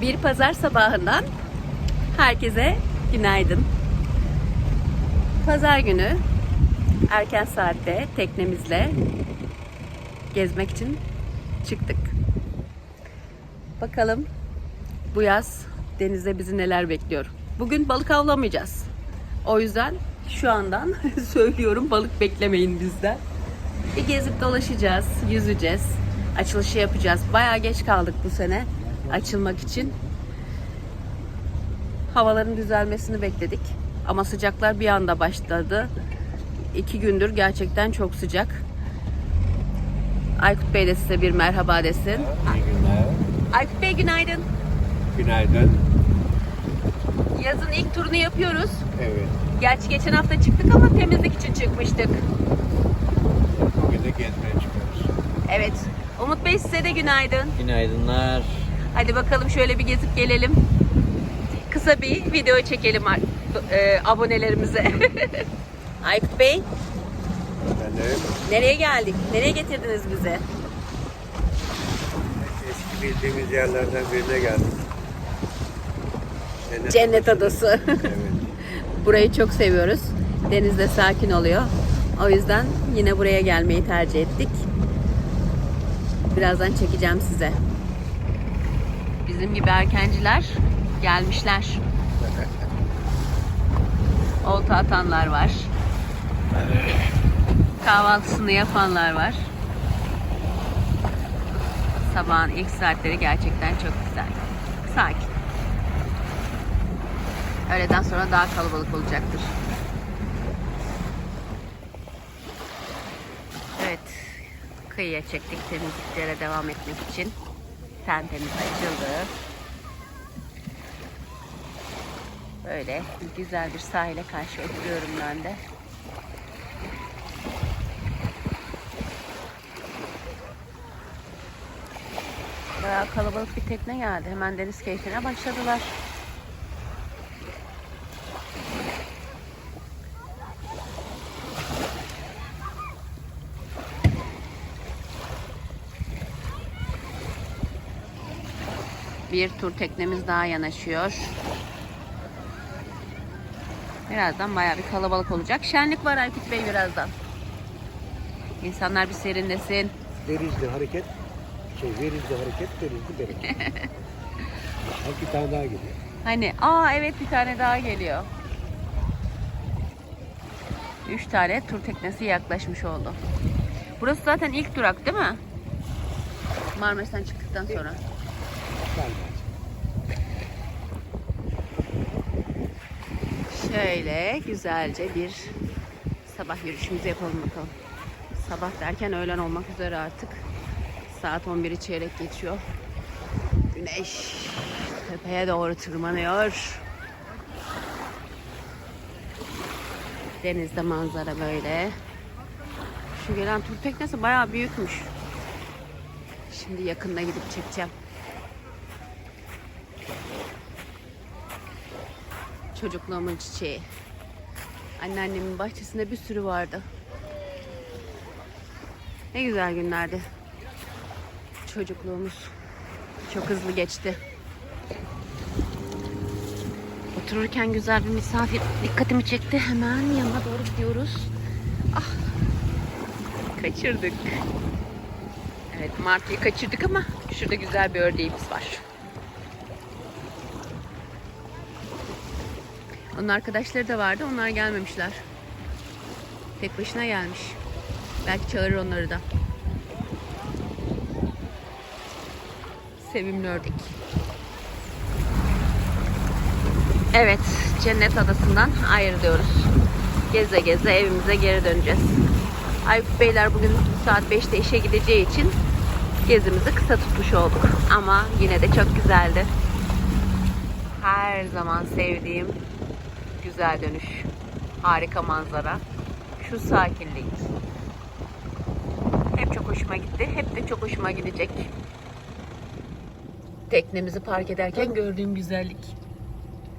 Bir pazar sabahından herkese günaydın. Pazar günü erken saatte teknemizle gezmek için çıktık. Bakalım bu yaz denizde bizi neler bekliyor. Bugün balık avlamayacağız. O yüzden şu andan söylüyorum balık beklemeyin bizden. Bir gezip dolaşacağız, yüzeceğiz, açılışı yapacağız. Bayağı geç kaldık bu sene açılmak için. Havaların düzelmesini bekledik. Ama sıcaklar bir anda başladı. İki gündür gerçekten çok sıcak. Aykut Bey de size bir merhaba desin. İyi günler. Aykut Bey günaydın. Günaydın. Yazın ilk turunu yapıyoruz. Evet. Gerçi geçen hafta çıktık ama temizlik için çıkmıştık. Bugün de gezmeye çıkıyoruz. Evet. Umut Bey size de günaydın. Günaydınlar. Hadi bakalım şöyle bir gezip gelelim. Kısa bir video çekelim e, abonelerimize. Aykut Bey, de nereye geldik? Nereye getirdiniz bizi? eski bildiğimiz yerlerden birine geldik. Cennet, Cennet Adası. Evet. Burayı çok seviyoruz. Denizde sakin oluyor. O yüzden yine buraya gelmeyi tercih ettik. Birazdan çekeceğim size. Bizim gibi erkenciler gelmişler. Olta atanlar var. Kahvaltısını yapanlar var. Sabahın ilk saatleri gerçekten çok güzel. Sakin. Öğleden sonra daha kalabalık olacaktır. Evet. Kıyıya çektik temizliklere devam etmek için. Tentemiz açıldı. Böyle güzel bir sahile karşı oturuyorum ben de. Bayağı kalabalık bir tekne geldi. Hemen deniz keyfine başladılar. Bir tur teknemiz daha yanaşıyor. Birazdan bayağı bir kalabalık olacak. Şenlik var Aykut Bey birazdan. İnsanlar bir serinlesin. Denizli hareket, şey Denizli hareket, Denizli bereket. Bak bir tane daha geliyor. Hani aa evet bir tane daha geliyor. Üç tane tur teknesi yaklaşmış oldu. Burası zaten ilk durak değil mi? Marmaris'ten çıktıktan sonra. Galiba. Şöyle güzelce bir sabah yürüyüşümüzü yapalım bakalım. Sabah derken öğlen olmak üzere artık. Saat 11'i çeyrek geçiyor. Güneş tepeye doğru tırmanıyor. Denizde manzara böyle. Şu gelen tur teknesi bayağı büyükmüş. Şimdi yakında gidip çekeceğim. Çocukluğumun çiçeği. Anneannemin bahçesinde bir sürü vardı. Ne güzel günlerdi. Çocukluğumuz çok hızlı geçti. Otururken güzel bir misafir dikkatimi çekti. Hemen yanına doğru gidiyoruz. Ah. Kaçırdık. Evet martıyı kaçırdık ama şurada güzel bir ördeğimiz var. Onun arkadaşları da vardı. Onlar gelmemişler. Tek başına gelmiş. Belki çağırır onları da. Sevimli ördek. Evet, Cennet Adası'ndan ayrılıyoruz. Geze geze evimize geri döneceğiz. Aykut Beyler bugün saat 5'te işe gideceği için gezimizi kısa tutmuş olduk. Ama yine de çok güzeldi. Her zaman sevdiğim güzel dönüş. Harika manzara. Şu sakinlik. Hep çok hoşuma gitti. Hep de çok hoşuma gidecek. Teknemizi park ederken gördüğüm güzellik.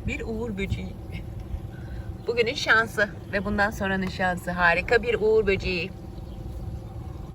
Bir uğur böceği. Bugünün şansı ve bundan sonranın şansı. Harika bir uğur böceği.